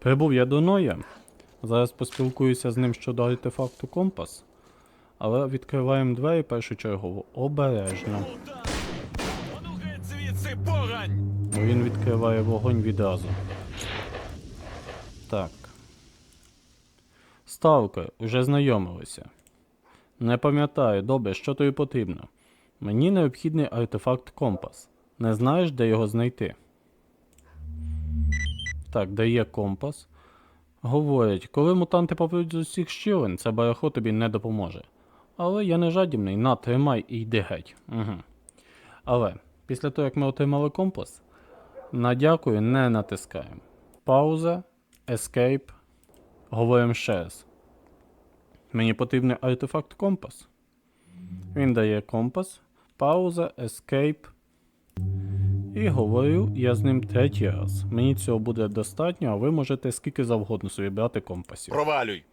Прибув я до Ноя. Зараз поспілкуюся з ним щодо артефакту компас. Але відкриваємо двері першочергово обережно. Бо він відкриває вогонь відразу. Так. Ставка, уже знайомилися. Не пам'ятаю, добре, що тобі потрібно. Мені необхідний артефакт компас. Не знаєш, де його знайти? Так, де є компас. Говорять, коли мутанти попадуть з усіх щілин, це барахло тобі не допоможе. Але я не жадібний, на, тримай і йди геть. Угу. Але після того, як ми отримали компас, на дякую не натискаємо. Пауза, Escape. Говоримо ще раз. Мені потрібний артефакт компас. Він дає компас. Пауза, Escape. І говорю я з ним третій раз. Мені цього буде достатньо, а ви можете скільки завгодно собі брати компасів. Провалюй!